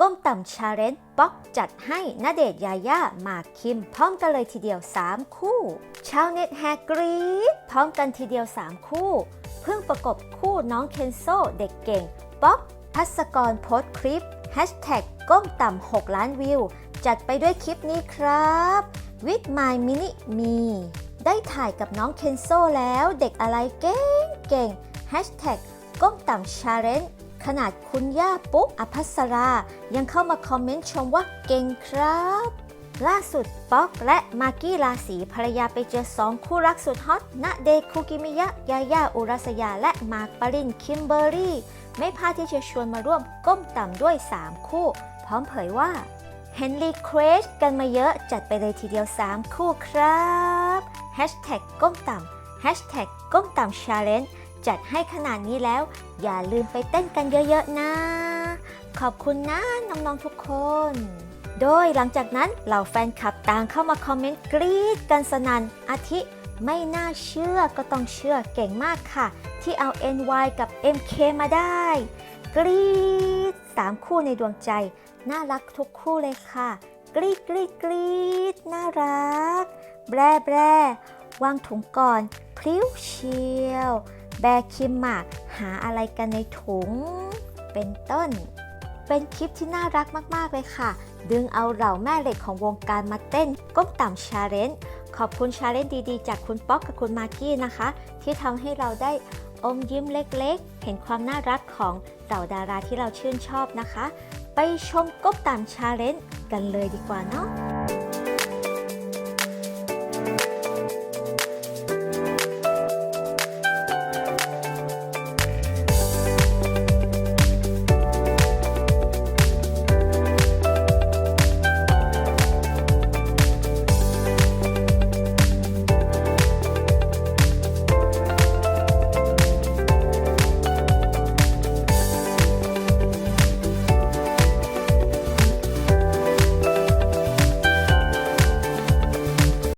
ก้มต่ำชาเลนจ์ป๊อกจัดให้ณเดชยาย่ามาคิม พร้อมกันเลยทีเดียว 3 คู่ ชาวเน็ตแฮกรีดพร้อมกันทีเดียว 3 คู่ เพิ่งประกบคู่น้องเคนโซเด็กเก่ง ป๊อกพัสกรโพสคลิปแฮชแท็กก้มต่ำ 6 ล้านวิว จัดไปด้วยคลิปนี้ครับ with my mini me ได้ถ่ายกับน้องเคนโซแล้วเด็กอะไรเก่งเก่งแฮชแท็กก้มต่ำชาเลนจ์ ขนาดคุณย่าปุ๊กอภัสรา ยังเข้ามาคอมเมนต์ชมว่าเก่งครับ ล่าสุดป๊อกและมากกี้ราศีภรรยาไปเจอสองคู่รักสุดฮอตณเดคูกิมิยะ ยาย่าอุรัสยา และมาร์คปรินคิมเบอร์รี่ ไม่พลาดที่จะชวนมาร่วมก้มต่ำด้วย 3 คู่ พร้อมเผยว่าเฮนรี่เครชกันมาเยอะจัดไปเลยทีเดียว 3 คู่ครับกก้มต่ำกก้มต่ำชาเลน จัดให้ขนาดนี้แล้ว อย่าลืมไปเต้นกันเยอะๆนะ ขอบคุณนะน้องๆทุกคน โดยหลังจากนั้นเหล่าแฟนคลับต่างเข้ามาคอมเมนต์กรี๊ดกันสนันอาทิ ไม่น่าเชื่อก็ต้องเชื่อเก่งมากค่ะ ที่เอา NY กับ MK มาได้ กรี๊ดสามคู่ในดวงใจ น่ารักทุกคู่เลยค่ะ กรี๊ดกรี๊ดกรี๊ดน่ารัก แบรแบรวางถุงก่อนพริ้วเชียว แบคิมมากหาอะไรกันในถุง เป็นต้น เป็นคลิปที่น่ารักมาก ๆ เลยค่ะ ดึงเอาเหล่าแม่เหล็กของวงการมาเต้นก้มต่ำชาเลนจ์ขอบคุณชาเลนจ์ดีๆ จากคุณป๊อกกับคุณมากกี้นะคะ ที่ทำให้เราได้อมยิ้มเล็กๆ เห็นความน่ารักของเหล่าดาราที่เราชื่นชอบนะคะ ไปชมก้มต่ำชาเลนจ์กันเลยดีกว่าเนาะ